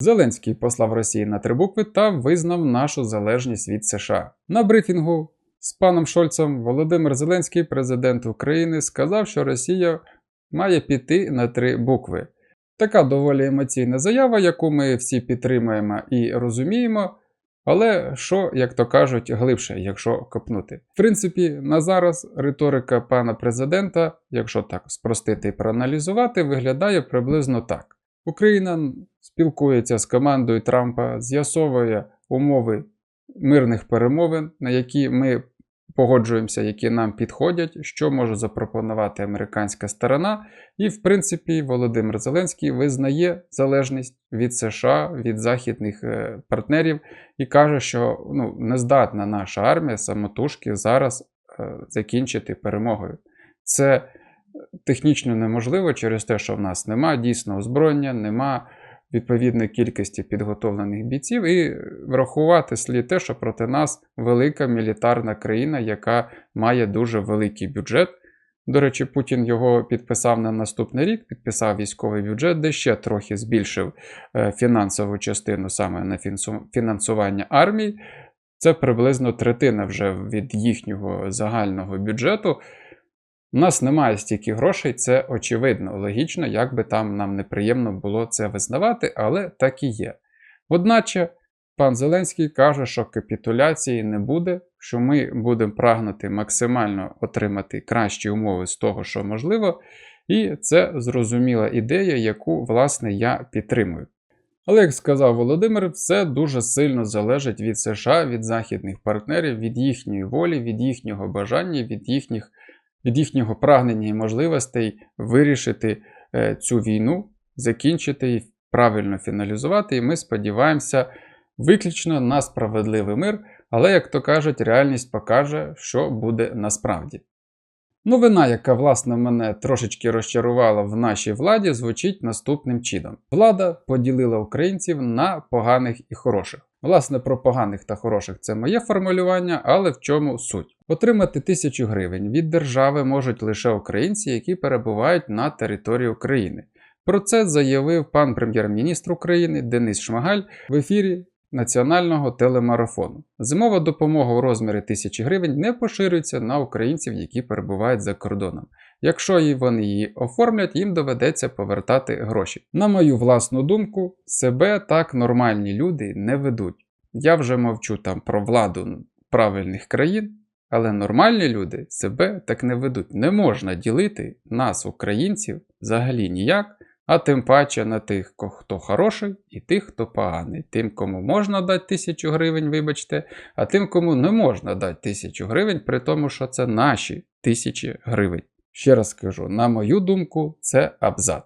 Зеленський послав Росії на три букви та визнав нашу залежність від США. На брифінгу з паном Шольцем Володимир Зеленський, президент України, сказав, що Росія має піти на три букви. Така доволі емоційна заява, яку ми всі підтримуємо і розуміємо. Але що, як то кажуть, глибше, якщо копнути. В принципі, на зараз риторика пана президента, якщо так спростити і проаналізувати, виглядає приблизно так: Україна спілкується з командою Трампа, з'ясовує умови мирних перемовин, на які ми погоджуємося, які нам підходять, що може запропонувати американська сторона. І, в принципі, Володимир Зеленський визнає залежність від США, від західних е, партнерів і каже, що ну, не наша армія самотужки зараз е, закінчити перемогою. Це технічно неможливо через те, що в нас нема дійсно озброєння, нема відповідної кількості підготовлених бійців, і врахувати слід те, що проти нас велика мілітарна країна, яка має дуже великий бюджет. До речі, Путін його підписав на наступний рік, підписав військовий бюджет, де ще трохи збільшив е, фінансову частину саме на фінансування армії. Це приблизно третина вже від їхнього загального бюджету. У нас немає стільки грошей, це очевидно, логічно, як би там нам неприємно було це визнавати, але так і є. Одначе, пан Зеленський каже, що капітуляції не буде, що ми будемо прагнути максимально отримати кращі умови з того, що можливо, і це зрозуміла ідея, яку, власне, я підтримую. Але, як сказав Володимир, все дуже сильно залежить від США, від західних партнерів, від їхньої волі, від їхнього бажання, від їхніх від їхнього прагнення і можливостей вирішити е, цю війну, закінчити і правильно фіналізувати. І ми сподіваємося виключно на справедливий мир, але, як то кажуть, реальність покаже, що буде насправді. Новина, яка власне мене трошечки розчарувала в нашій владі, звучить наступним чином: влада поділила українців на поганих і хороших. Власне, про поганих та хороших це моє формулювання, але в чому суть? Отримати тисячу гривень від держави можуть лише українці, які перебувають на території України. Про це заявив пан прем'єр-міністр України Денис Шмагаль в ефірі національного телемарафону. Зимова допомога у розмірі тисячі гривень не поширюється на українців, які перебувають за кордоном. Якщо вони її оформлять, їм доведеться повертати гроші. На мою власну думку, себе так нормальні люди не ведуть. Я вже мовчу там про владу правильних країн, але нормальні люди себе так не ведуть. Не можна ділити нас, українців, взагалі ніяк, а тим паче на тих, хто хороший, і тих, хто поганий. Тим, кому можна дати тисячу гривень, вибачте, а тим, кому не можна дати тисячу гривень, при тому, що це наші тисячі гривень. Ще раз скажу, на мою думку, це абзац.